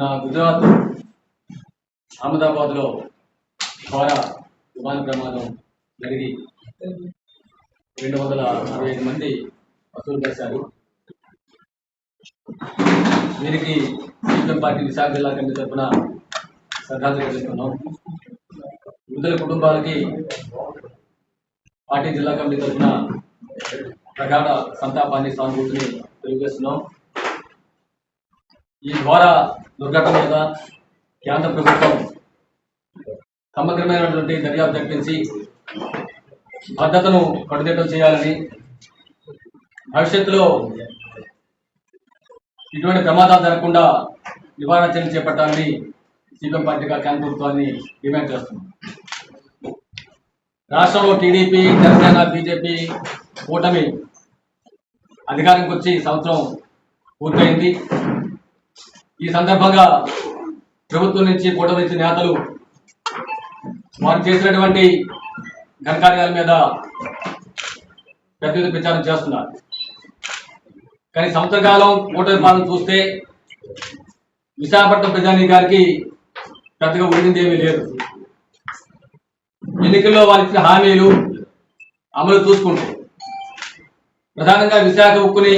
నా గుజరాత్ అహ్మదాబాద్లో ఘోర విమాన ప్రమాదం జరిగి రెండు వందల అరవై ఐదు మంది వసూలు చేశారు. వీరికి సిపిఎం పార్టీ విశాఖ జిల్లా కమిటీ తరఫున శ్రద్ధాంజలి తెలుస్తున్నాం మృతుల కుటుంబాలకి పార్టీ జిల్లా కమిటీ తరఫున ప్రగాఢ సంతాపాన్ని సానుభూతిని తెలియజేస్తున్నాం. ఈ ఘోర దుర్ఘటన మీద కేంద్ర ప్రభుత్వం సమగ్రమైనటువంటి దర్యాప్తు జరిపించి భద్రతను కట్టుదిట్టం చేయాలని భవిష్యత్తులో ఇటువంటి ప్రమాదాలు జరగకుండా నివారణ చర్యలు చేపట్టాలని సిపిఎం పార్టీగా కేంద్ర ప్రభుత్వాన్ని డిమాండ్ చేస్తున్నాం. రాష్ట్రంలో టీడీపీ జనసేన బీజేపీ కూటమి అధికారంకి వచ్చి సంవత్సరం పూర్తయింది. ఈ సందర్భంగా ప్రభుత్వం నుంచి కూటమి నుంచి నేతలు వారు చేసినటువంటి ఘనకార్యాల మీద పెద్ద ప్రచారం చేస్తున్నారు. కానీ సంవత్సర కాలం కూటమి పాలన చూస్తే విశాఖపట్నం ప్రజానీకానికి పెద్దగా ఉడిగింది ఏమీ లేదు. ఎన్నికల్లో వాళ్ళు ఇచ్చిన హామీలు అమలు చూసుకుంటూ ప్రధానంగా విశాఖ ఉక్కుని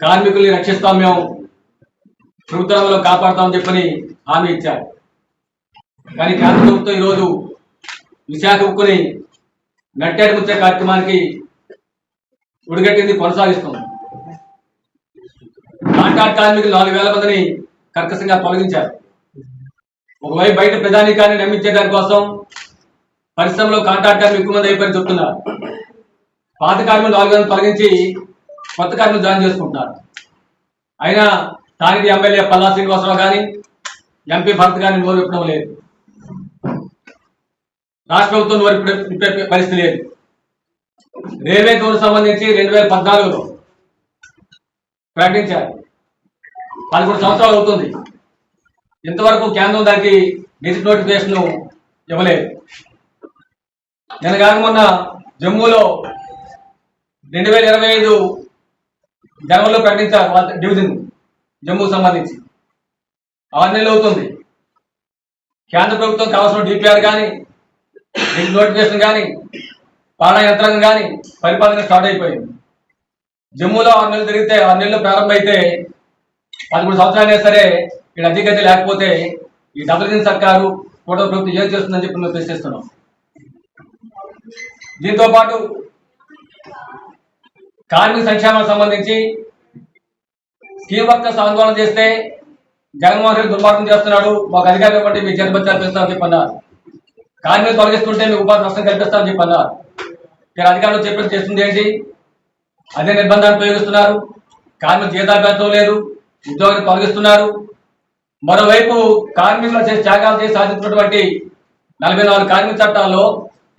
కార్మికుల్ని రక్షిస్తాం మేము ప్రభుత్వంలో కాపాడుతామని చెప్పని హామీ ఇచ్చారు. కానీ కేంద్ర ప్రభుత్వం ఈరోజు విశాఖ ఉక్కుని నట్టేడు ముచ్చే కార్యక్రమానికి ఉడిగట్టింది కొనసాగిస్తుంది. కాంట్రాక్ట్ కార్మికులు నాలుగు వేల మందిని కర్కశంగా తొలగించారు. ఒకవైపు బయట ప్రధానికాన్ని నమ్మించే దానికోసం పరిశ్రమలో కాంట్రాక్ట్ కార్మికులు ఎక్కువ మంది అయిపోయి చెప్తున్నారు. పాత కార్మికులు నాలుగు వేలను తొలగించి కొత్త కార్మికులు జాయిన్ చేసుకుంటున్నారు. అయినా స్థానిక ఎమ్మెల్యే పల్లా శ్రీనివాసరావు కానీ ఎంపీ భరత్ కానీ నోరు విప్పడం లేదు. రాష్ట్ర ప్రభుత్వం నోరు విప్పే- పరిస్థితి లేదు. రైల్వే జోన్ సంబంధించి రెండు వేల పద్నాలుగులో ప్రకటించారు. పదకొండు సంవత్సరాలు అవుతుంది. ఇంతవరకు కేంద్రం దానికి గెజిట్ నోటిఫికేషన్ ఇవ్వలేదు. నేను కాక మొన్న జమ్మూలో రెండు వేల ఇరవై ఐదు జనవరిలో ప్రకటించారు వాళ్ళ డివిజన్. జమ్మూకు సంబంధించి. ఆరు నెలలు అవుతుంది. కేంద్ర ప్రభుత్వం కావాల్సిన డిపిఆర్ కానీ నోటిఫికేషన్ కానీ పాలనా యంత్రాంగం కానీ పరిపాలన స్టార్ట్ అయిపోయింది. జమ్మూలో ఆరు నెలలు తిరిగితే ఆరు నెలలు ప్రారంభమైతే పదమూడు సంవత్సరాలైనా సరే ఇక్కడ అధిగతి లేకపోతే ఈ డబుల్ సర్కారు కూడా ప్రభుత్వం ఏం చేస్తుందని చెప్పి మేము ప్రశ్నిస్తున్నాం దీంతో పాటు కార్మిక సంక్షేమానికి సంబంధించి తీవ్రంగా వర్కర్స్ ఆందోళన చేస్తే జగన్మోహన్ రెడ్డి దుర్మార్గం చేస్తున్నాడు. మాకు అధికారం ఇవ్వండి మీ జన్మత్యాలు పెంచుతామని చెప్పన్నారు. కార్మికులు తొలగిస్తుంటే మీకు ఉపాధి నష్టం కల్పిస్తామని చెప్పన్నారు. ఇక్కడ అధికారులు చెప్పి చేస్తుంది ఏంటి? అదే నిర్బంధాన్ని ఉపయోగిస్తున్నారు. కార్మికులు జీతాలు పెంచడం లేదు ఉద్యోగాన్ని తొలగిస్తున్నారు. మరోవైపు కార్మికులు చేసి త్యాగాలు చేసి సాధించినటువంటి నలభై నాలుగు కార్మిక చట్టాల్లో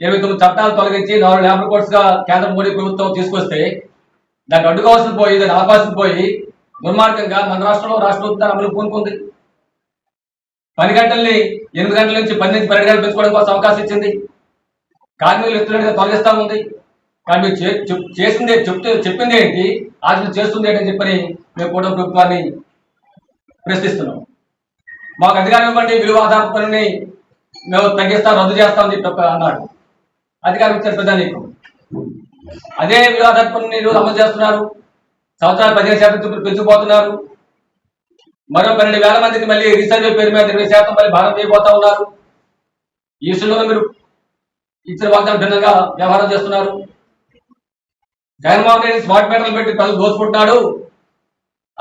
ఇరవై తొమ్మిది చట్టాలు తొలగించి నాలుగు లేబర్ కోర్ట్స్గా కేంద్ర మోడీ ప్రభుత్వం తీసుకొస్తే దాన్ని అడ్డుకోవాల్సిన పోయి దాన్ని ఆపాల్సిన పోయి దుర్మార్గంగా మన రాష్ట్రంలో రాష్ట్ర ప్రభుత్వం అమలు పూనుకుంది. పని గంటల్ని ఎనిమిది గంటల నుంచి పది నుంచి పన్నెండు గంటలు పెంచుకోవడం కోసం అవకాశం ఇచ్చింది. కార్మికులు ఎత్తున్నట్టుగా తొలగిస్తా ఉంది. కానీ మీరు చే- చెప్- చేసింది చెప్తే చెప్పింది ఏంటి? ఆచరణ చేస్తుంది ఏంటని చెప్పని మేము కూడా ప్రభుత్వాన్ని ప్రశ్నిస్తున్నాం. మాకు అధికారం ఇవ్వండి విలువ ఆధార పనిని మేము తగ్గిస్తాం రద్దు చేస్తామని చెప్పి అన్నాడు అధికారం ఇచ్చారు ప్రధానికి అదే విలువ ఆధార పనిని ఈరోజు అమలు చేస్తున్నారు. సంవత్సరాలు పదిహేను శాతం చొప్పున పెంచుకుపోతున్నారు. మరో పన్నెండు వేల మందికి మళ్ళీ రీసర్వే పేరు మీద ఇరవై శాతం మళ్ళీ భారం చేయబోతా ఉన్నారు. ఈ విషయంలో మీరు ఇచ్చిన వాగ్దానం భిన్నంగా వ్యవహారం చేస్తున్నారు. జగన్మోహన్ రెడ్డి స్మార్ట్ మీటర్లు పెట్టి ప్రజలు దోచుకుంటున్నాడు.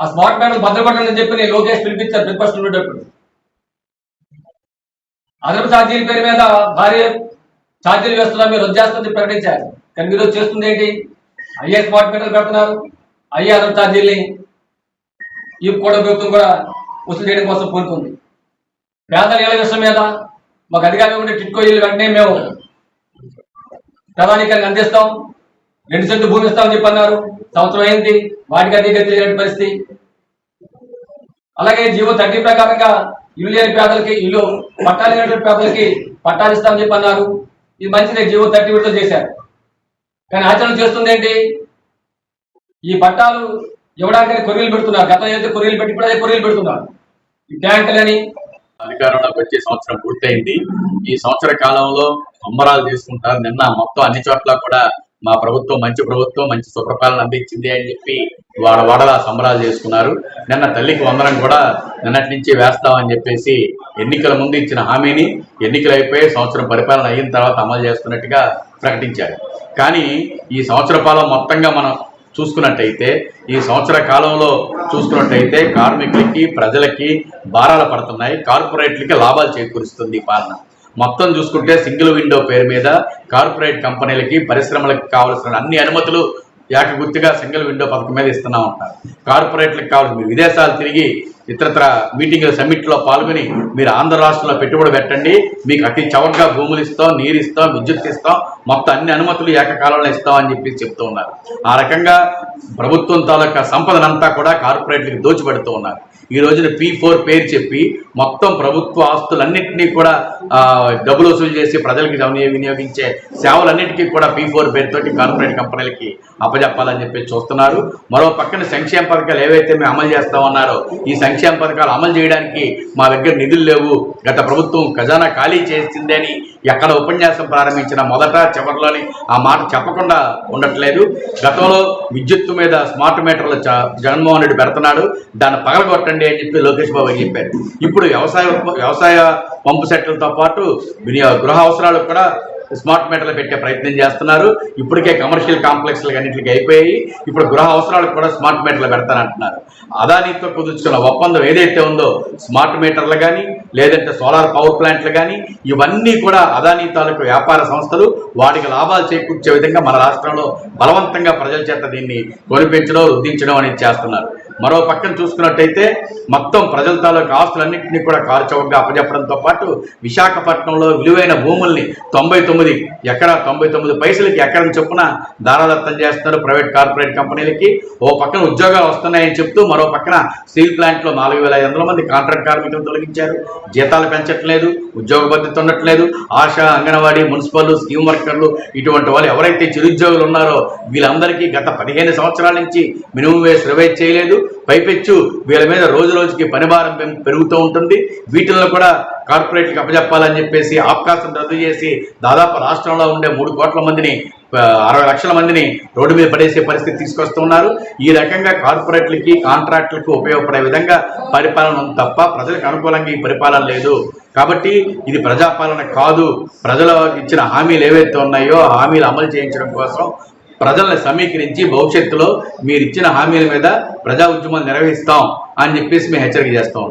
ఆ స్మార్ట్ మీటర్లు భద్రపడని చెప్పి నేను లోకేష్ పిలిపించారు ప్రతిపక్షం ఉండేటప్పుడు అదనపు ఛార్జీల పేరు మీద భారీ ఛార్జీలు వేస్తున్నా మీరు రద్దు చేస్తుంది ప్రకటించారు. కానీ మీరు చేస్తుంది ఏంటి? అయ్యే స్మార్ట్ మీటర్లు పెడుతున్నారు. అయ్యే అదనపు ఛార్జీల్ని ఈ కూడా ప్రభుత్వం కూడా వసూలు చేయడం కోసం కోరుకుంది. పేదల ఇళ్ళ విషయం మీద మాకు అధికారం ఉండే టిట్కో ఇల్లు వెంటనే మేము ప్రధానికానికి అందిస్తాం. రెండు సెంట్లు భూమి ఇస్తామని చెప్పి అన్నారు సంవత్సరం అయింది. వాటికి అధికారి తెలియని పరిస్థితి. అలాగే జీవో థర్టీ ప్రకారంగా ఇల్లు లేని పేదలకి ఇల్లు పట్టాలు లేనటువంటి పేదలకి పట్టాలు ఇస్తామని చెప్పి అన్నారు ఇది మంచిదే జీవో థర్టీ విడుదల చేశారు. కానీ ఆచరణ చేస్తుంది ఏంటి ఈ పట్టాలు ఇవ్వడానికి కొరియలు పెడుతున్నారు. గత ఏదైతే కొరియలు పెట్టి ఇప్పుడు అదే కొరియలు పెడుతున్నారు. ఈ ట్యాంకులని అధికారంలోకి వచ్చే సంవత్సరం పూర్తయింది. ఈ సంవత్సర కాలంలో సంబరాలు చేసుకుంటారు. నిన్న మొత్తం అన్ని చోట్ల కూడా మా ప్రభుత్వం మంచి ప్రభుత్వం మంచి సుప్రపాలన అందించింది అని చెప్పి వాడ వాడలా సంబరాలు చేసుకున్నారు. నిన్న తల్లికి వందనం కూడా నిన్నటి నుంచి వేస్తామని చెప్పేసి ఎన్నికల ముందు ఇచ్చిన హామీని ఎన్నికలు అయిపోయి సంవత్సరం పరిపాలన అయిన తర్వాత అమలు చేస్తున్నట్టుగా ప్రకటించారు. కానీ ఈ సంవత్సర పాలన మొత్తంగా మనం చూసుకున్నట్టయితే ఈ సంవత్సర కాలంలో చూసుకున్నట్టయితే కార్మికులకి ప్రజలకి భారాలు పడుతున్నాయి. కార్పొరేట్లకి లాభాలు చేకూరుస్తుంది ఈ పాలన. మొత్తం చూసుకుంటే సింగిల్ విండో పేరు మీద కార్పొరేట్ కంపెనీలకి పరిశ్రమలకు కావాల్సిన అన్ని అనుమతులు ఏకగుర్తిగా సింగిల్ విండో పథకం మీద ఇస్తున్నాం అంటారు. కార్పొరేట్లకు కావాల్సిన మీరు విదేశాలు తిరిగి ఇతరత్ర మీటింగ్ల సమ్మిట్లో పాల్గొని మీరు ఆంధ్ర రాష్ట్రంలో పెట్టుబడి పెట్టండి. మీకు అతి చవకగా భూములు ఇస్తాం నీరు ఇస్తాం విద్యుత్ ఇస్తాం. మొత్తం అన్ని అనుమతులు ఏకకాలంలో ఇస్తాం అని చెప్పి చెప్తూ ఉన్నారు. ఆ రకంగా ప్రభుత్వం తాలూకా సంపదనంతా కూడా కార్పొరేట్లకు దోచిపెడుతూ ఉన్నారు. ఈ రోజున పీ ఫోర్ పేరు చెప్పి మొత్తం ప్రభుత్వ ఆస్తులన్నింటినీ కూడా డబ్బులు వసూలు చేసి ప్రజలకి వినియోగించే సేవలన్నిటికీ కూడా పీ ఫోర్ పేరుతోటి కార్పొరేట్ కంపెనీలకి అప్పజెప్పాలని చెప్పి చూస్తున్నారు. మరో పక్కన సంక్షేమ పథకాలు ఏవైతే మేము అమలు చేస్తామన్నారో ఈ సంక్షేమ పథకాలు అమలు చేయడానికి మా దగ్గర నిధులు లేవు. గత ప్రభుత్వం ఖజానా ఖాళీ చేసింది అని ఎక్కడ ఉపన్యాసం ప్రారంభించిన మొదట చివరిలోని ఆ మాట చెప్పకుండా ఉండట్లేదు. గతంలో విద్యుత్తు మీద స్మార్ట్ మీటర్లు జగన్మోహన్ రెడ్డి పెడుతున్నాడు. దాన్ని పగలగొట్టండి అని చెప్పి లోకేష్ బాబు చెప్పారు. ఇప్పుడు వ్యవసాయ వ్యవసాయ పంపు సెట్లతో పాటు వినియోగ గృహ అవసరాలకు కూడా స్మార్ట్ మీటర్లు పెట్టే ప్రయత్నం చేస్తున్నారు. ఇప్పటికే కమర్షియల్ కాంప్లెక్స్లు అన్నింటికి అయిపోయాయి. ఇప్పుడు గృహ అవసరాలకు కూడా స్మార్ట్ మీటర్లు పెడతానంటున్నారు. అదానితో కుదుర్చుకున్న ఒప్పందం ఏదైతే ఉందో స్మార్ట్ మీటర్లు కానీ లేదంటే సోలార్ పవర్ ప్లాంట్లు కానీ ఇవన్నీ కూడా అదానీ తాలూకు వ్యాపార సంస్థలు వాటికి లాభాలు చేకూర్చే విధంగా మన రాష్ట్రంలో బలవంతంగా ప్రజల చేత దీన్ని కొనిపించడం రుద్దించడం అనేది చేస్తున్నారు. మరో పక్కన చూసుకున్నట్టయితే మొత్తం ప్రజల తాలూకు ఆస్తులన్నింటినీ కూడా కారు అప్పజెప్పడంతో అప్పచెప్పడంతో పాటు విశాఖపట్నంలో విలువైన భూముల్ని తొంభై తొమ్మిది ఎకరా తొంభై తొమ్మిది పైసలకి ఎకరం చొప్పున దారాదత్తం చేస్తున్నారు ప్రైవేట్ కార్పొరేట్ కంపెనీలకి. ఓ పక్కన ఉద్యోగాలు వస్తున్నాయని చెప్తూ మరో పక్కన స్టీల్ ప్లాంట్లో నాలుగు వేల ఐదు వందల మంది కాంట్రాక్ట్ కార్మికులను తొలగించారు. జీతాలు పెంచట్లేదు ఉద్యోగ భద్రత ఉండట్లేదు. ఆశా అంగన్వాడీ మున్సిపల్ స్కీమ్ వర్కర్లు ఇటువంటి వాళ్ళు ఎవరైతే చిరుద్యోగులు ఉన్నారో వీళ్ళందరికీ గత పదిహేను సంవత్సరాల నుంచి మినిమం వేస్ రివైజ్ చేయలేదు. పైపెచ్చు. వీళ్ళ మీద రోజు రోజుకి పనిభారం పెరుగుతూ ఉంటుంది. వీటిల్లో కూడా కార్పొరేట్లకు అప్పజెప్పాలని చెప్పేసి అవకాశం రద్దు చేసి దాదాపు రాష్ట్రంలో ఉండే మూడు కోట్ల మందిని అరవై లక్షల మందిని రోడ్డు మీద పడేసే పరిస్థితి తీసుకొస్తున్నారు ఈ రకంగా కార్పొరేట్లకి కాంట్రాక్టులకు ఉపయోగపడే విధంగా పరిపాలన ఉంది తప్ప ప్రజలకు అనుకూలంగా ఈ పరిపాలన లేదు. కాబట్టి ఇది ప్రజాపాలన కాదు. ప్రజలు ఇచ్చిన హామీలు ఏవైతే ఉన్నాయో ఆ హామీలు అమలు చేయించడం కోసం ప్రజల్ని సమీకరించి భవిష్యత్తులో మీరు ఇచ్చిన హామీల మీద ప్రజా ఉద్యమాలు నిర్వహిస్తాం అని చెప్పేసి మేము హెచ్చరిక చేస్తాం